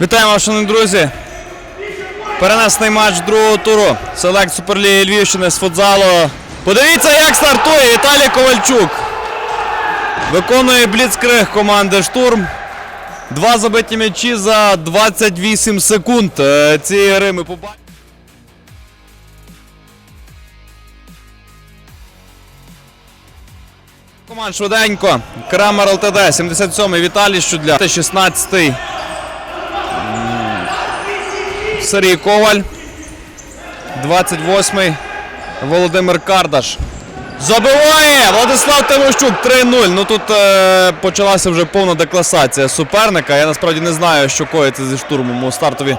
Вітаємо, вас, шановні друзі. Перенесений матч другого туру. Селект Суперліги Львівщини з футзалу. Подивіться, як стартує Віталій Ковальчук. Виконує бліцкриг команди Штурм. Два забиті м'ячі за 28 секунд. Е, Цієї гри ми побачимо. Команд швиденько. Крамер ЛТД, 77-й Віталій Щудля, 16-й Сергій Коваль. 28-й Володимир Кардаш. Забиває! Владислав Тимощук 3-0. Ну тут е, почалася вже повна декласація суперника. Я насправді не знаю, що коїться зі штурмом у стартові.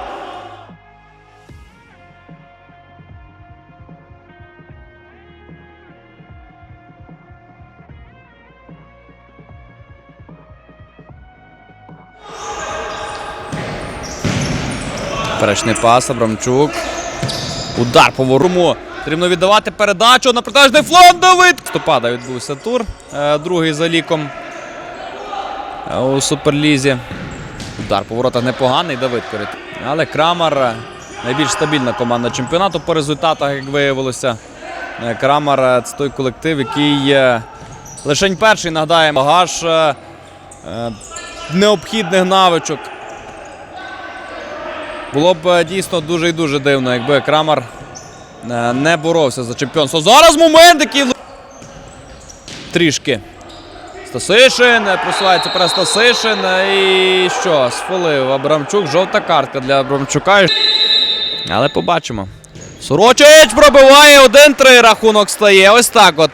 Перечний пас, Абрамчук. Удар по воруму. Потрібно віддавати передачу на протежний фланг. Давид! Стопада відбувся тур. Е, Другий за ліком е, у Суперлізі. Удар по воротах непоганий. Давид перед. Але Крамар е, найбільш стабільна команда чемпіонату по результатах, як виявилося. Крамар це той колектив, який лишень перший нагадає багаж необхідних навичок. Було б е, дійсно дуже і дуже дивно, якби Крамар е, не боровся за чемпіонство. Зараз момент, який трішки. Стасишин е, просувається перед Стасишин. І що? Сфолив Абрамчук. Жовта картка для Абрамчука. Але побачимо. Сорочич пробиває 1-3. Рахунок стає. Ось так от.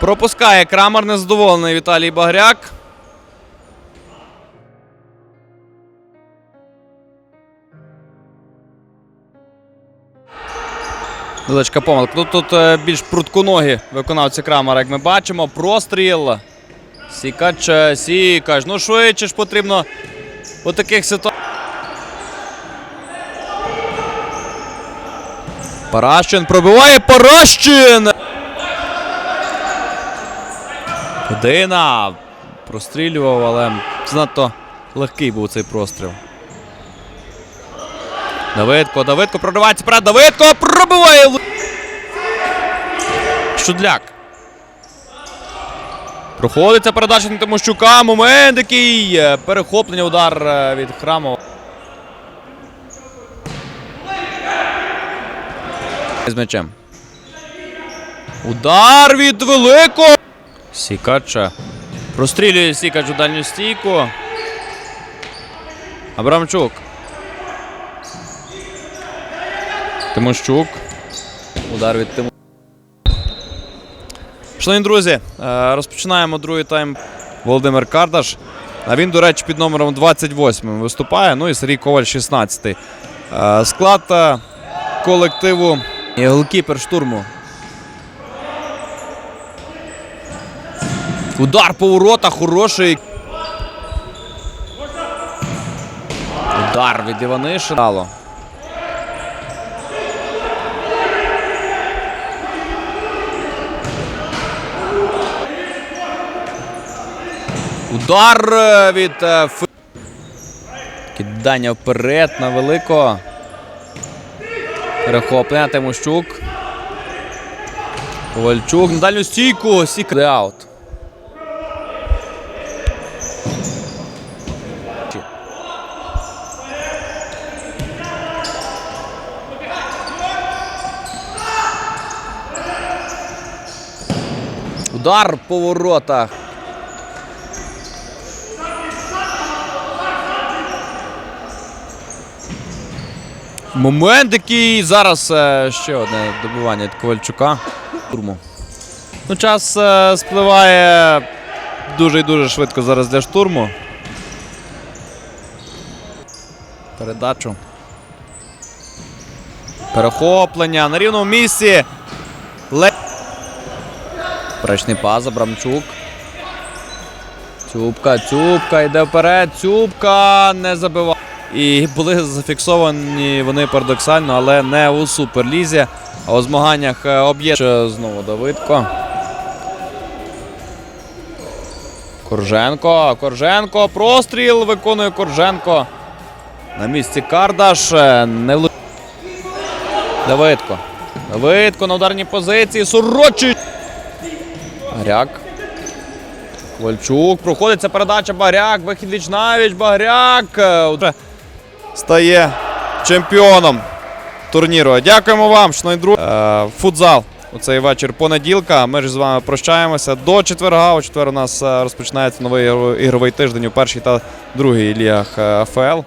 Пропускає Крамар незадоволений Віталій Багряк. Величка помилка. Тут, тут е, більш прутконогі виконавці Крамера, як ми бачимо. Простріл. Сікач, е, Сікач. Ну швидше ж потрібно у таких ситуаціях. Паращин пробиває Паращин. Година. Прострілював, але занадто легкий був цей простріл. Давидко, Давидко проривається вперед. Давидко пробиває. Щудляк. Проходиться передача на Тимощука. Момент який. е, Перехоплення удар е, від Храмова. З м'ячем. Удар від великого. Сікача. Прострілює Сікач у дальню стійку. Абрамчук. Тимощук. Удар від Тимощука. Шановні друзі, е, розпочинаємо другий тайм Володимир Кардаш. А він, до речі, під номером 28 виступає. Ну і Сергій Коваль 16. Е, Склад е, колективу і голкіпер штурму. Удар по воротах хороший. Удар від Іванишина. Удар е, від е, Ф... Кидання вперед на великого. Перехоплення Тимощук. Ковальчук на дальню стійку. Сік аут. Удар по воротах. Момент, який зараз е, ще одне добивання від Ковальчука. Турму. Ну, час е, спливає дуже і дуже швидко зараз для штурму. Передачу. Перехоплення на рівному місці. Ле... Пречний пас, Абрамчук. Цюбка, Цюбка йде вперед. Цюбка не забиває. І були зафіксовані вони парадоксально, але не у суперлізі, а у змаганнях е. Знову Давидко. Корженко. Корженко. Простріл виконує Корженко. На місці Кардаш. е, Не влу- Давидко. Давидко на ударній позиції. Сорочич. Гаряк. Ковальчук. Проходиться передача Багряк. Вихід віч навіч. Багряк. Е, Стає чемпіоном турніру. Дякуємо вам, друзі. Е, Футзал у цей вечір понеділка. Ми ж з вами прощаємося до четверга. У четвер у нас е, розпочинається новий ігровий тиждень у першій та другій лігах е, АФЛ.